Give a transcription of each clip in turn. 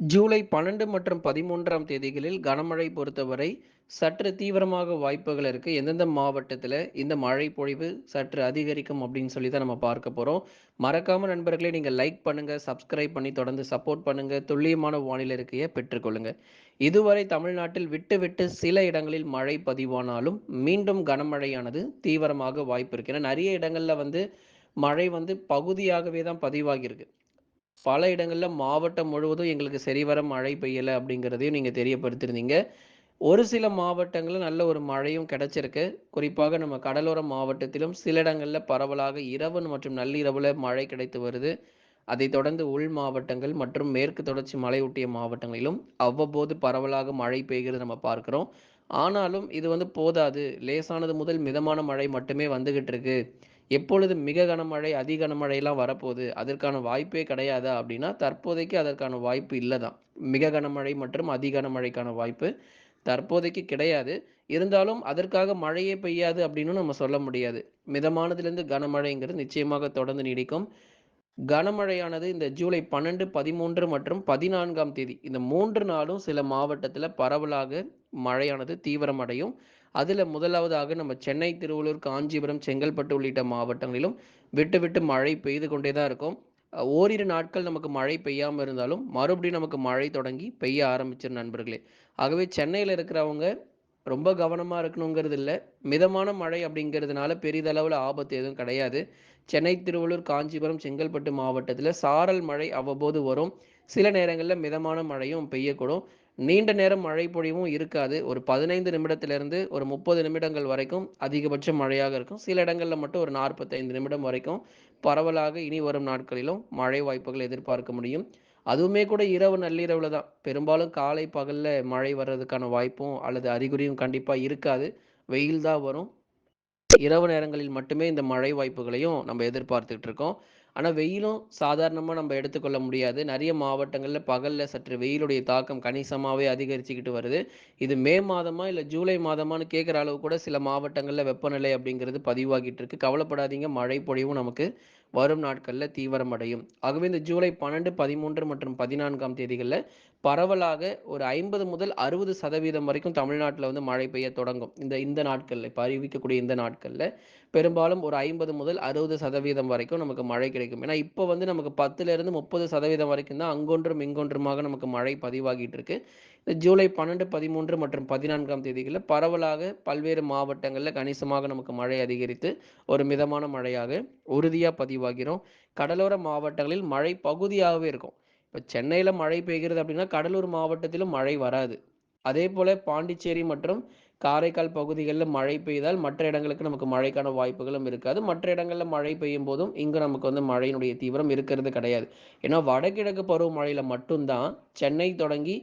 ஜூலை பன்னெண்டு மற்றும் பதிமூன்றாம் தேதிகளில் கனமழை பொறுத்தவரை சற்று தீவிரமாக வாய்ப்புகள் இருக்குது எந்தெந்த மாவட்டத்தில் இந்த மழை பொழிவு சற்று அதிகரிக்கும் அப்படின்னு சொல்லி தான் நம்ம பார்க்க போகிறோம் மறக்காமல் நண்பர்களே நீங்கள் லைக் பண்ணுங்கள் சப்ஸ்கிரைப் பண்ணி தொடர்ந்து சப்போர்ட் பண்ணுங்கள் துல்லியமான வானிலை இருக்கையை பெற்றுக்கொள்ளுங்கள் இதுவரை தமிழ்நாட்டில் விட்டு விட்டு சில இடங்களில் மழை பதிவானாலும் மீண்டும் கனமழையானது தீவிரமாக வாய்ப்பு இருக்கு. ஏன்னா நிறைய இடங்களில் வந்து மழை வந்து பகுதியாகவே தான் பதிவாகியிருக்கு. பல இடங்களில் மாவட்டம் முழுவதும் எங்களுக்கு சரிவர மழை பெய்யலை அப்படிங்கிறதையும் நீங்கள் தெரியப்படுத்திருந்தீங்க. ஒரு சில மாவட்டங்களில் நல்ல ஒரு மழையும் கிடைச்சிருக்கு. குறிப்பாக நம்ம கடலோர மாவட்டத்திலும் சில இடங்களில் பரவலாக இரவு மற்றும் நள்ளிரவில் மழை கிடைத்து வருது. அதைத் தொடர்ந்து உள் மாவட்டங்கள் மற்றும் மேற்கு தொடர்ச்சி மலையொட்டிய மாவட்டங்களிலும் அவ்வப்போது பரவலாக மழை பெய்கிறது நம்ம பார்க்குறோம். ஆனாலும் இது வந்து போதாது. லேசானது முதல் மிதமான மழை மட்டுமே வந்துகிட்டு இருக்கு. எப்பொழுது மிக கனமழை அதி கனமழையெல்லாம் வரப்போகுது அதற்கான வாய்ப்பே கிடையாதா அப்படின்னா தற்போதைக்கு அதற்கான வாய்ப்பு இல்லை தான் மிக கனமழை மற்றும் அதி கனமழைக்கான வாய்ப்பு தற்போதைக்கு கிடையாது. இருந்தாலும் அதற்காக மழையே பெய்யாது அப்படின்னு நம்ம சொல்ல முடியாது. மிதமானதுலேருந்து கனமழைங்கிறது நிச்சயமாக தொடர்ந்து நீடிக்கும். கனமழையானது இந்த ஜூலை பன்னெண்டு பதிமூன்று மற்றும் பதினான்காம் தேதி இந்த மூன்று நாளும் சில மாவட்டத்தில் பரவலாக மழையானது தீவிரமடையும். அதில் முதலாவதாக நம்ம சென்னை திருவள்ளூர் காஞ்சிபுரம் செங்கல்பட்டு உள்ளிட்ட மாவட்டங்களிலும் விட்டு விட்டு மழை பெய்து கொண்டே தான் இருக்கும். ஓரிரு நாட்கள் நமக்கு மழை பெய்யாமல் இருந்தாலும் மறுபடியும் நமக்கு மழை தொடங்கி பெய்ய ஆரம்பிச்சிரு நண்பர்களே. ஆகவே சென்னையில் இருக்கிறவங்க ரொம்ப கவனமாக இருக்கணுங்கிறது இல்லை. மிதமான மழை அப்படிங்கிறதுனால பெரிதளவில் ஆபத்து எதுவும் கிடையாது. சென்னை திருவள்ளூர் காஞ்சிபுரம் செங்கல்பட்டு மாவட்டத்தில் சாரல் மழை அவ்வப்போது வரும். சில நேரங்களில் மிதமான மழையும் பெய்யக்கூடும். நீண்ட நேரம் மழை பொழிவும் இருக்காது. ஒரு பதினைந்து நிமிடத்திலிருந்து ஒரு முப்பது நிமிடங்கள் வரைக்கும் அதிகபட்ச மழையாக இருக்கும். சில இடங்களில் மட்டும் ஒரு நாற்பத்தைந்து நிமிடம் வரைக்கும் பரவலாக இனி வரும் நாட்களிலும் மழை வாய்ப்புகள் எதிர்பார்க்க முடியும். அதுவுமே கூட இரவு நள்ளிரவில் தான். பெரும்பாலும் காலை பகலில் மழை வர்றதுக்கான வாய்ப்பும் அல்லது அறிகுறியும் கண்டிப்பாக இருக்காது. வெயில் தான் வரும். இரவு நேரங்களில் மட்டுமே இந்த மழை வாய்ப்புகளையும் நம்ம எதிர்பார்த்துக்கிட்டு இருக்கோம். ஆனால் வெயிலும் சாதாரணமாக நம்ம எடுத்துக்கொள்ள முடியாது. நிறைய மாவட்டங்களில் பகலில் சற்று வெயிலுடைய தாக்கம் கணிசமாகவே அதிகரிச்சுக்கிட்டு வருது. இது மே மாதமா இல்லை ஜூலை மாதமானு கேட்குற அளவு கூட சில மாவட்டங்களில் வெப்பநிலை அப்படிங்கிறது பதிவாகிட்டு இருக்கு. கவலைப்படாதீங்க. மழை பொழிவும் நமக்கு வரும் நாட்களில் தீவிரமடையும் ஆகவே இந்த ஜூலை பன்னெண்டு பதிமூன்று மற்றும் பதினான்காம் தேதிகளில் பரவலாக ஒரு ஐம்பது முதல் அறுபது சதவீதம் வரைக்கும் தமிழ்நாட்டில் வந்து மழை பெய்ய தொடங்கும். இந்த இந்த நாட்களில் இப்போ அறிவிக்கக்கூடிய இந்த நாட்களில் பெரும்பாலும் ஒரு ஐம்பது முதல் அறுபது சதவீதம் வரைக்கும் நமக்கு மழை கிடைக்கும். ஏன்னா இப்போ வந்து நமக்கு பத்துலேருந்து முப்பது சதவீதம் வரைக்கும் தான் அங்கொன்றும் இங்கொன்றுமாக நமக்கு மழை பதிவாகிட்டு இருக்கு. இந்த ஜூலை பன்னெண்டு பதிமூன்று மற்றும் பதினான்காம் தேதிகளில் பரவலாக பல்வேறு மாவட்டங்களில் கணிசமாக நமக்கு மழை அதிகரித்து ஒரு மிதமான மழையாக உறுதியாக பதிவாகிறோம். கடலோர மாவட்டங்களில் மழை பகுதியாகவே இருக்கும். இப்போ சென்னையில் மழை பெய்கிறது அப்படின்னா கடலூர் மாவட்டத்திலும் மழை வராது. அதே போல் பாண்டிச்சேரி மற்றும் காரைக்கால் பகுதிகளில் மழை பெய்தால் மற்ற இடங்களுக்கு நமக்கு மழைக்கான வாய்ப்புகளும் இருக்காது. மற்ற இடங்களில் மழை பெய்யும் போதும் இங்கே நமக்கு வந்து மழையினுடைய தீவிரம் இருக்கிறது கிடையாது. ஏன்னா வடகிழக்கு பருவமழையில் மட்டும்தான் சென்னை தொடங்கி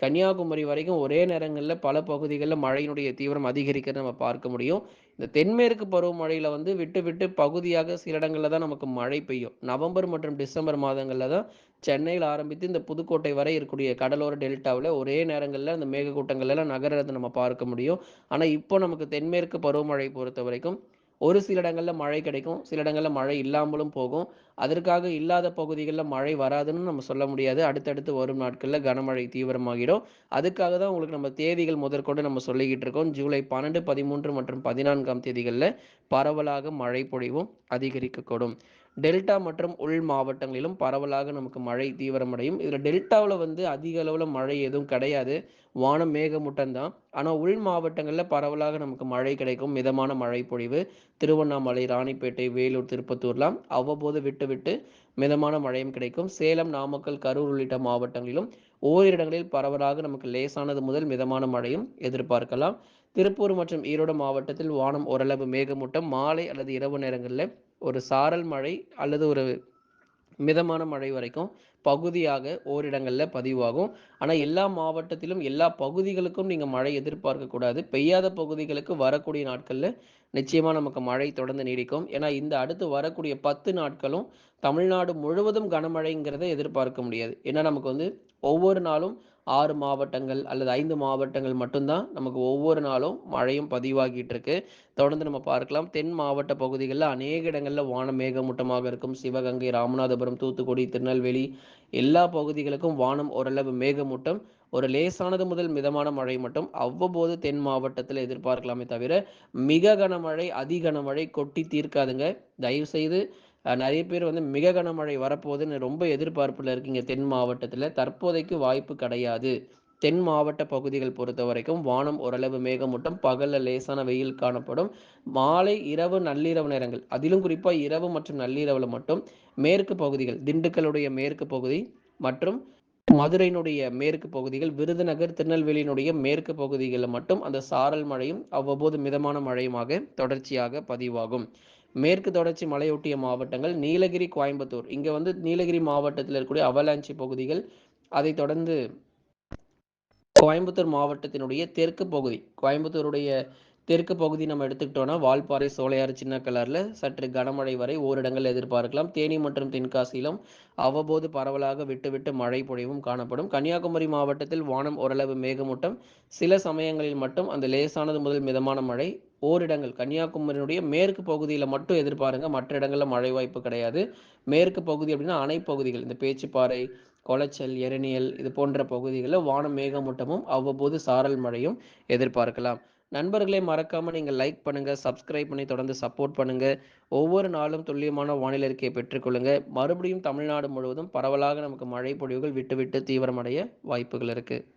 கன்னியாகுமரி வரைக்கும் ஒரே நேரங்களில் பல பகுதிகளில் மழையினுடைய தீவிரம் அதிகரிக்கிறத நம்ம பார்க்க முடியும். இந்த தென்மேற்கு பருவமழையில் வந்து விட்டு விட்டு பகுதியாக சில இடங்களில் தான் நமக்கு மழை பெய்யும். நவம்பர் மற்றும் டிசம்பர் மாதங்களில் தான் சென்னையில் ஆரம்பித்து இந்த புதுக்கோட்டை வரை இருக்கக்கூடிய கடலோர டெல்டாவில் ஒரே நேரங்களில் அந்த மேகக்கூட்டங்கள்லாம் நகரத்தை நம்ம பார்க்க முடியும். ஆனால் இப்போ நமக்கு தென்மேற்கு பருவமழை பொறுத்த வரைக்கும் ஒரு சில இடங்களில் மழை கிடைக்கும் சில இடங்களில் மழை இல்லாமலும் போகும். அதற்காக இல்லாத பகுதிகளில் மழை வராதுன்னு நம்ம சொல்ல முடியாது. அடுத்தடுத்து வரும் நாட்களில் கனமழை தீவிரமாகிடும். அதுக்காக தான் உங்களுக்கு நம்ம தேதிகள் முதற்கொண்டு நம்ம சொல்லிக்கிட்டு இருக்கோம். ஜூலை பன்னெண்டு பதிமூன்று மற்றும் பதினான்காம் தேதிகளில் பரவலாக மழை பொழிவும் அதிகரிக்கக்கூடும். டெல்டா மற்றும் உள் மாவட்டங்களிலும் பரவலாக நமக்கு மழை தீவிரமடையும். இதில் டெல்டாவில் வந்து அதிக அளவில் மழை எதுவும் கிடையாது. வானம் மேகமூட்டம் தான். ஆனால் உள் மாவட்டங்களில் பரவலாக நமக்கு மழை கிடைக்கும். மிதமான மழை பொழிவு திருவண்ணாமலை ராணிப்பேட்டை வேலூர் திருப்பத்தூர்லாம் அவ்வப்போது விட்டு விட்டு மிதமான மழையும் கிடைக்கும். சேலம் நாமக்கல் கரூர் உள்ளிட்ட மாவட்டங்களிலும் ஓரிரு இடங்களில் பரவலாக நமக்கு லேசானது முதல் மிதமான மழையும் எதிர்பார்க்கலாம். திருப்பூர் மற்றும் ஈரோடு மாவட்டத்தில் வானம் ஓரளவு மேகமூட்டம். மாலை அல்லது இரவு நேரங்களில் ஒரு சாரல் மழை அல்லது ஒரு மிதமான மழை வரைக்கும் பகுதியாக ஓரிடங்களில் பதிவாகும். ஆனால் எல்லா மாவட்டத்திலும் எல்லா பகுதிகளுக்கும் நீங்கள் மழை எதிர்பார்க்கக்கூடாது பெய்யாத பகுதிகளுக்கு வரக்கூடிய நாட்களில் நிச்சயமாக நமக்கு மழை தொடர்ந்து நீடிக்கும். ஏன்னா இந்த அடுத்து வரக்கூடிய பத்து நாட்களும் தமிழ்நாடு முழுவதும் கனமழைங்கிறத எதிர்பார்க்க முடியாது. ஏன்னா, நமக்கு வந்து ஒவ்வொரு நாளும் ஆறு மாவட்டங்கள் அல்லது ஐந்து மாவட்டங்கள் மட்டும்தான் நமக்கு ஒவ்வொரு நாளும் மழையும் பதிவாகிட்டு இருக்கு. தொடர்ந்து நம்ம பார்க்கலாம். தென் மாவட்ட பகுதிகளில் அநேக இடங்களில் வானம் மேகமூட்டமாக இருக்கும். சிவகங்கை, ராமநாதபுரம், தூத்துக்குடி, திருநெல்வேலி எல்லா பகுதிகளுக்கும் வானம் ஓரளவு மேகமூட்டம். ஒரு லேசானது முதல் மிதமான மழை மட்டும் அவ்வப்போது தென் மாவட்டத்தில் எதிர்பார்க்கலாமே தவிர, மிக கனமழை, அதிகனமழை கொட்டி தீர்க்காதுங்க. தயவு செய்து நிறைய பேர் வந்து மிக கனமழை வரப்போகுதுன்னு ரொம்ப எதிர்பார்ப்பில் இருக்கீங்க தென் மாவட்டத்தில் தற்போதைக்கு வாய்ப்பு கிடையாது. தென் மாவட்ட பகுதிகள் பொறுத்த வரைக்கும் வானம் ஓரளவு மேகமூட்டம். பகலில் லேசான வெயில் காணப்படும். மாலை, இரவு, நள்ளிரவு நேரங்கள் அதிலும் குறிப்பாக இரவு மற்றும் நள்ளிரவில் மட்டும் மேற்கு பகுதிகள், திண்டுக்கலுடைய மேற்கு பகுதி மற்றும் மதுரையினுடைய மேற்கு பகுதிகள், விருதுநகர், திருநெல்வேலியினுடைய மேற்கு பகுதிகளில் மட்டும் அந்த சாரல் மழையும், அவ்வப்போது மிதமான மழையுமாக தொடர்ச்சியாக பதிவாகும். மேற்கு தொடர்ச்சி மலையொட்டிய மாவட்டங்கள் நீலகிரி, கோயம்புத்தூர். இங்கே வந்து நீலகிரி மாவட்டத்தில் இருக்கக்கூடிய அவலாஞ்சி பகுதிகள், அதைத் தொடர்ந்து கோயம்புத்தூர் மாவட்டத்தினுடைய தெற்கு பகுதி. கோயம்புத்தூருடைய தெற்கு பகுதி நம்ம எடுத்துக்கிட்டோம்னா, வால்பாறை, சோலையாறு, கலரில் சற்று கனமழை வரை ஓரிடங்கள் எதிர்பார்க்கலாம். தேனி மற்றும் தென்காசியிலும் அவ்வப்போது பரவலாக விட்டு விட்டு மழை பொழிவும் காணப்படும். கன்னியாகுமரி மாவட்டத்தில் வானம் ஓரளவு மேகமூட்டம். சில சமயங்களில் மட்டும் அந்த லேசானது முதல் மிதமான மழை ஓரிடங்கள் கன்னியாகுமரியினுடைய மேற்கு பகுதியில் மட்டும் எதிர்பாருங்க. மற்ற இடங்களில் மழை வாய்ப்பு கிடையாது. மேற்கு பகுதி அப்படின்னா அணை பகுதிகள். இந்த பேச்சுப்பாறை கொளச்சல், எரணியல் இது போன்ற பகுதிகளில் வானம் மேகமூட்டமும், அவ்வப்போது சாரல் மழையும் எதிர்பார்க்கலாம். நண்பர்களை மறக்காம நீங்கள் லைக் பண்ணுங்க, சப்ஸ்கிரைப் பண்ணி தொடர்ந்து சப்போர்ட் பண்ணுங்க. ஒவ்வொரு நாளும் துல்லியமான வானிலை அறிக்கையை பெற்றுக்கொள்ளுங்க. மறுபடியும் தமிழ்நாடு முழுவதும் பரவலாக நமக்கு மழை பொழிவுகள் விட்டு விட்டு தீவிரமடைய வாய்ப்புகள் இருக்கு.